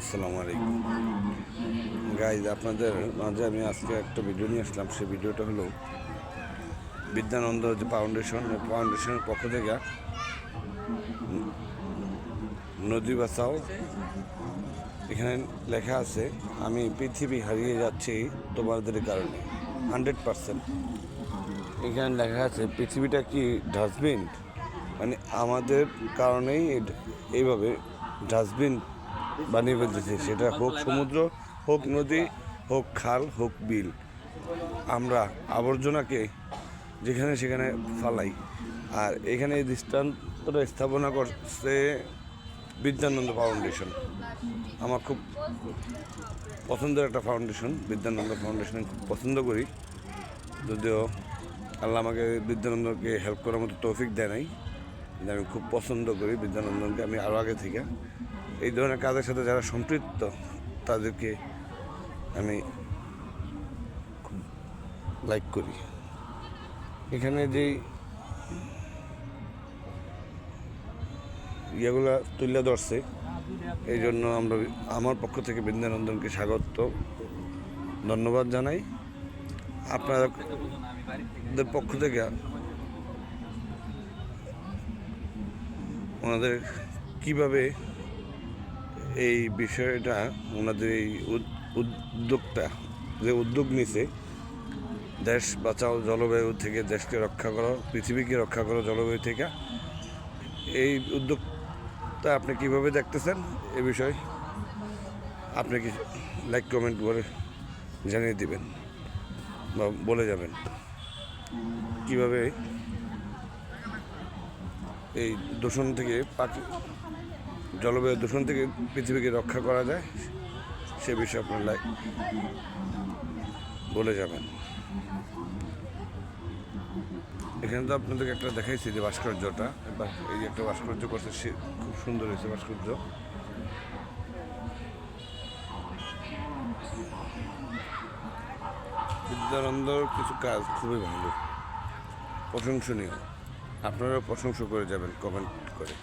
আসসালামু আলাইকুম। গাইজ আপনাদের মাঝে আমি আজকে একটা ভিডিও নিয়ে আসলাম। সেই ভিডিওটা হলো বিদ্যানন্দ যে ফাউন্ডেশন ফাউন্ডেশনের পক্ষ থেকে নদী বাঁচাও। এখানে লেখা আছে, আমি পৃথিবী হারিয়ে যাচ্ছি তোমাদের কারণে। হান্ড্রেড পারসেন্ট এখানে লেখা আছে, পৃথিবীটা কি ডাস্টবিন মানে আমাদের কারণেই এইভাবে ডাস্টবিন বানিয়ে ফেলতেছে। সেটা হোক সমুদ্র, হোক নদী, হোক খাল, হোক বিল। আমরা আবর্জনাকে যেখানে সেখানে ফালাই। আর এখানে এই দৃষ্টান্তটা স্থাপনা করছে বিদ্যানন্দ ফাউন্ডেশন। আমার খুব পছন্দের একটা ফাউন্ডেশন, বিদ্যানন্দ ফাউন্ডেশন খুব পছন্দ করি। যদিও আল্লাহ আমাকে বিদ্যানন্দকে হেল্প করার মতো তৌফিক দেয় নাই। আমি খুব পছন্দ করি বিদ্যানন্দনকে আমি আরও আগে থেকে। এই ধরনের কাজের সাথে যারা সম্পৃক্ত, তাদেরকে আমি লাইক করি। এখানে যেই ইয়েগুলা তুলে ধরছে, এই জন্য আমরা আমার পক্ষ থেকে বৃন্দানন্দনকে স্বাগত, ধন্যবাদ জানাই। আপনাদের পক্ষ থেকে ওনাদের কীভাবে এই বিষয়টা ওনাদের এই উদ- উদ্যোগটা যে উদ্যোগ নিছে, দেশ বাঁচাও, জলবায়ু থেকে দেশকে রক্ষা করো, পৃথিবীকে রক্ষা করো জলবায়ু থেকে, এই উদ্যোগটা আপনি কীভাবে দেখতেছেন এ বিষয়ে? আপনি কি লাইক কমেন্ট করে জানিয়ে দিবেন বা বলে যাবেন। কীভাবে এই দূষণ থেকে পাখি জলবায়ু দূষণ থেকে পৃথিবীকে রক্ষা করা যায়, সে বিষয়ে আপনার বলে যাবেন। এখানে তো আপনাদেরকে একটা দেখাইছি যে ভাস্কর্যটা। এই যে একটা ভাস্কর্য করছে, সে খুব সুন্দর হয়েছে ভাস্কর্য। বিদ্যানন্দর কিছু কাজ খুবই ভালো। প্রশংসনীয়। আপনারাও প্রশংসা করে যাবেন কমেন্ট করে।